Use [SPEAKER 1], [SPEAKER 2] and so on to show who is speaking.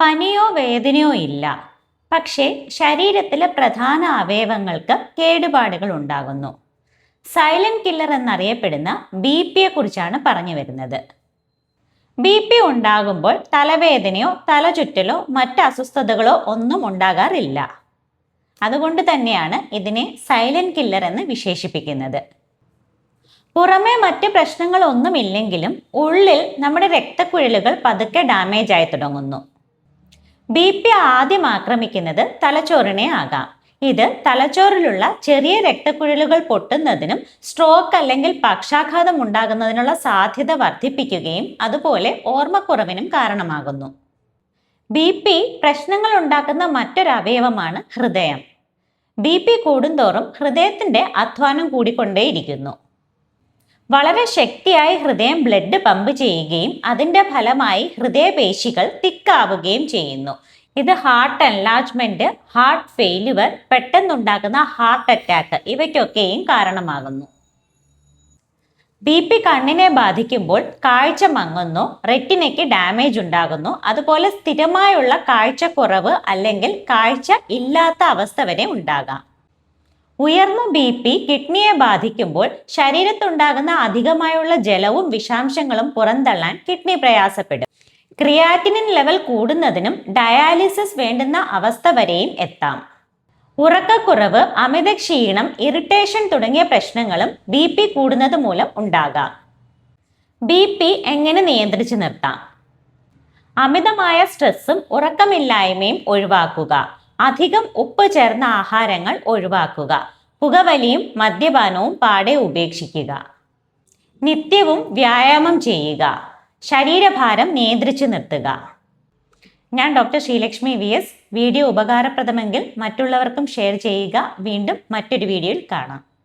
[SPEAKER 1] പനിയോ വേദനയോ ഇല്ല. പക്ഷേ ശരീരത്തിലെ പ്രധാന അവയവങ്ങൾക്ക് കേടുപാടുകൾ ഉണ്ടാകുന്നു. സൈലന്റ് കില്ലർ എന്നറിയപ്പെടുന്ന ബി പിയെ കുറിച്ചാണ് പറഞ്ഞു വരുന്നത്. ബി പി ഉണ്ടാകുമ്പോൾ തലവേദനയോ തലചുറ്റലോ മറ്റ് അസ്വസ്ഥതകളോ ഒന്നും ഉണ്ടാകാറില്ല. അതുകൊണ്ട് തന്നെയാണ് ഇതിനെ സൈലന്റ് കില്ലർ എന്ന് വിശേഷിപ്പിക്കുന്നത്. പുറമേ മറ്റ് പ്രശ്നങ്ങളൊന്നുമില്ലെങ്കിലും ഉള്ളിൽ നമ്മുടെ രക്തക്കുഴലുകൾ പതുക്കെ ഡാമേജ് ആയി തുടങ്ങുന്നു. ബി പി ആദ്യം ആക്രമിക്കുന്നത് തലച്ചോറിനെ ആകാം. ഇത് തലച്ചോറിലുള്ള ചെറിയ രക്തക്കുഴലുകൾ പൊട്ടുന്നതിനും സ്ട്രോക്ക് അല്ലെങ്കിൽ പക്ഷാഘാതം ഉണ്ടാകുന്നതിനുള്ള സാധ്യത വർദ്ധിപ്പിക്കുകയും അതുപോലെ ഓർമ്മക്കുറവിനും കാരണമാകുന്നു. ബി പി പ്രശ്നങ്ങൾ ഉണ്ടാക്കുന്ന മറ്റൊരു അവയവമാണ് ഹൃദയം. ബി പി കൂടുന്തോറും ഹൃദയത്തിന്റെ അധ്വാനം കൂടിക്കൊണ്ടേയിരിക്കുന്നു. വളരെ ശക്തിയായി ഹൃദയം ബ്ലഡ് പമ്പ് ചെയ്യുകയും അതിന്റെ ഫലമായി ഹൃദയപേശികൾ തിക്കാവുകയും ചെയ്യുന്നു. ഇത് ഹാർട്ട് എൻലാർജ്മെന്റ് ഹാർട്ട് ഫെയിലുവർ പെട്ടെന്നുണ്ടാകുന്ന ഹാർട്ട് അറ്റാക്ക് ഇവയ്ക്കൊക്കെയും കാരണമാകുന്നു. ബി പി കണ്ണിനെ ബാധിക്കുമ്പോൾ കാഴ്ച മങ്ങുന്നു റെറ്റിനയ്ക്ക് ഡാമേജ് ഉണ്ടാകുന്നു അതുപോലെ സ്ഥിരമായുള്ള കാഴ്ചക്കുറവ് അല്ലെങ്കിൽ കാഴ്ച ഇല്ലാത്ത അവസ്ഥ വരെ ഉണ്ടാകാം. ഉയർന്ന ബി പി കിഡ്നിയെ ബാധിക്കുമ്പോൾ ശരീരത്തുണ്ടാകുന്ന അധികമായുള്ള ജലവും വിഷാംശങ്ങളും പുറന്തള്ളാൻ കിഡ്നി പ്രയാസപ്പെടും. ക്രിയാറ്റിനിൻ ലെവൽ കൂടുന്നതിനും ഡയാലിസിസ് വേണ്ടുന്ന അവസ്ഥ വരെയും എത്താം. ഉറക്കക്കുറവ് അമിത ക്ഷീണം ഇറിറ്റേഷൻ തുടങ്ങിയ പ്രശ്നങ്ങളും ബി പി കൂടുന്നത് മൂലം ഉണ്ടാകാം. ബി പി എങ്ങനെ നിയന്ത്രിച്ചു നിർത്താം? അമിതമായ സ്ട്രെസ്സും ഉറക്കമില്ലായ്മയും ഒഴിവാക്കുക. അധികം ഉപ്പ് ചേർന്ന ആഹാരങ്ങൾ ഒഴിവാക്കുക. പുകവലിയും മദ്യപാനവും പാടെ ഉപേക്ഷിക്കുക. നിത്യവും വ്യായാമം ചെയ്യുക. ശരീരഭാരം നിയന്ത്രിച്ചു നിർത്തുക. ഞാൻ doctor Sreelakshmi V S. Video ഉപകാരപ്രദമെങ്കിൽ മറ്റുള്ളവർക്കും ഷെയർ ചെയ്യുക. വീണ്ടും മറ്റൊരു വീഡിയോയിൽ കാണാം.